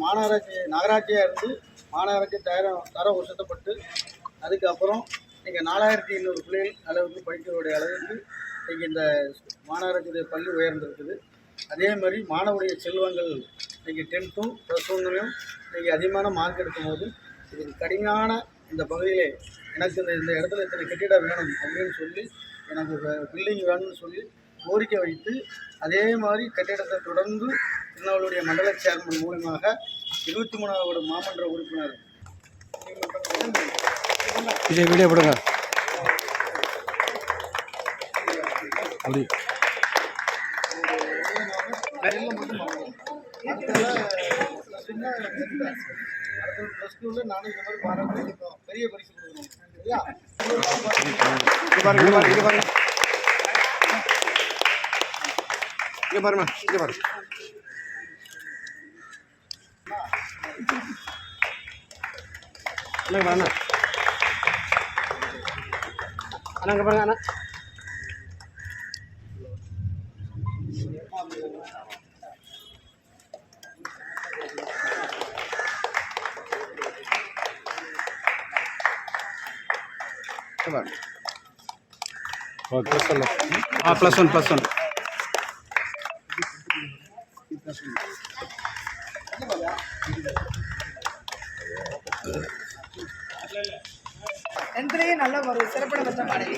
மாநகராட்சி நகராட்சியாக இருந்து மாநகராட்சி தர தரம் உசத்தப்பட்டு அதுக்கப்புறம் இங்கே நாலாயிரத்தி ஐநூறு பிள்ளைகள் அளவுக்கு படிக்கக்கூடிய அளவுக்கு இன்றைக்கி இந்த மாநகராட்சியுடைய பள்ளி உயர்ந்திருக்குது. அதே மாதிரி மாணவருடைய செல்வங்கள் இன்றைக்கி டென்த்தும் ப்ளஸ் ஒன்றுலையும் இன்றைக்கி அதிகமான மார்க் எடுக்கும்போது இதுக்கு கடுமையான இந்த பகுதியிலே எனக்கு இந்த இந்த இடத்துல இத்தனை கட்டிடம் வேணும் அப்படின்னு சொல்லி எனக்கு பில்டிங் வேணும்னு சொல்லி கோரிக்கை வைத்து அதே மாதிரி கட்டிடத்தை தொடர்ந்து திருநாவளுடைய மண்டல சேர்மன் மூலமாக இருபத்தி மூணாவது மாமன்ற உறுப்பினர் விஜய் வீடியோ போடுங்க. அப்படி. பெரிய பரிசு கொடுக்கணும் சரியா இங்க பாருங்க இங்க பாருங்க இங்க பாருங்க இங்க பாருங்க இங்க பாருங்க அண்ணா இங்க பாருங்க அண்ணா இங்க பாருங்க அண்ணா இங்க பாருங்க ப்ளஸ் டென்த்லேயே நல்ல ஒரு சிறப்பிட பெற்ற மாணவி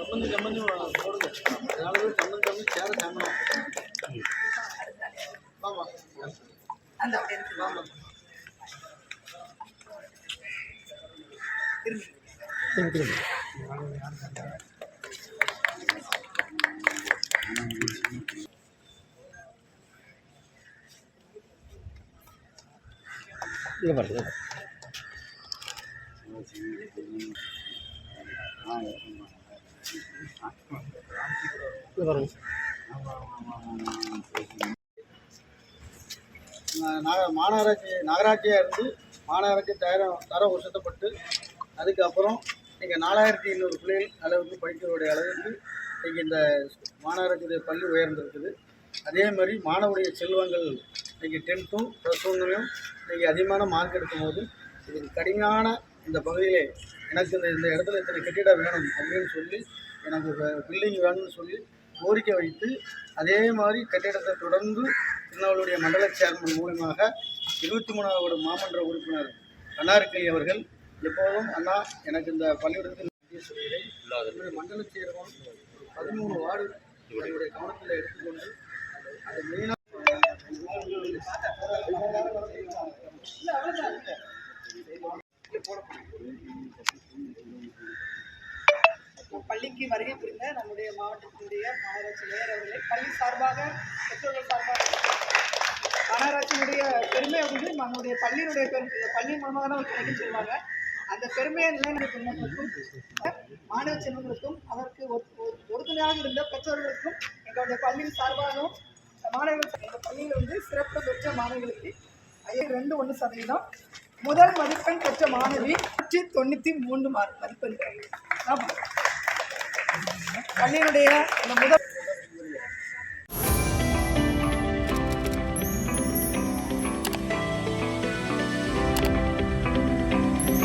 சம்மந்தி சம்மந்தி போடுங்க. இங்க பாருங்க பாருங்க மாநகராட்சி நகராட்சியாக இருந்து மாநகராட்சி தரம் தரம் உசத்தப்பட்டு அதுக்கப்புறம் நீங்கள் நாலாயிரத்தி ஐநூறு பிள்ளைகள் அளவுக்கு படிக்கக்கூடிய அளவுக்கு இன்றைக்கி இந்த மாநகரத்துடைய பள்ளி உயர்ந்திருக்குது. அதே மாதிரி மாணவருடைய செல்வங்கள் இன்றைக்கி டென்த்தும் ப்ளஸ் ஒன்றுலையும் இன்றைக்கி அதிகமான மார்க் எடுக்கும்போது இதுக்கு கடுமையான இந்த பகுதியிலே எனக்கு இந்த இந்த இடத்துல இத்தனை கட்டிடம் வேணும் அப்படின்னு சொல்லி எனக்கு பில்டிங் வேணும்னு சொல்லி கோரிக்கை வைத்து அதே மாதிரி கட்டிடத்தை தொடர்ந்து திருநாவளுடைய மண்டல சேர்மன் மூலியமாக இருபத்தி மூணாவது மாமன்ற உறுப்பினர் கண்ணாரக்கலி அவர்கள் எப்போதும் அண்ணா எனக்கு இந்த பள்ளியிடத்தில் நன்றி சொல்கிறேன். என்னுடைய மண்டல சேர்வம் பதிமூணு வார்டு என்னுடைய கவனத்தில் எடுத்துக்கொண்டு அது மெயினாக பள்ளிக்கு வருகை புரிந்த நம்முடைய மாவட்டத்தினுடைய மாநகராட்சி மேயர் அவர்களை பள்ளி சார்பாக பெற்றோர்கள் சார்பாக மாநகராட்சியினுடைய பெருமை வந்து நம்முடைய பள்ளியினுடைய பெருமை பள்ளி மூலமாக தான் ஒரு நிகழ்ச்சி சொல்லுவாங்க. அந்த பெருமையை நிலைநிறுத்தும் மாணவ செல்வங்களுக்கும் அதற்கு ஒரு- உறுதுணையாக இருந்த பெற்றோர்களுக்கும் எங்களுடைய பள்ளியின் சார்பாகவும் மாணவர்கள் எங்கள் பள்ளியில் வந்து சிறப்பு பெற்ற மாணவர்களுக்கு ஐயா ரெண்டு ஒன்று சதவீதம் முதல் மதிப்பெண் பெற்ற மாணவி நூற்றி தொண்ணூற்றி மூன்று மார்க் மதிப்பெண் ஆமாம் பள்ளியினுடைய முதல்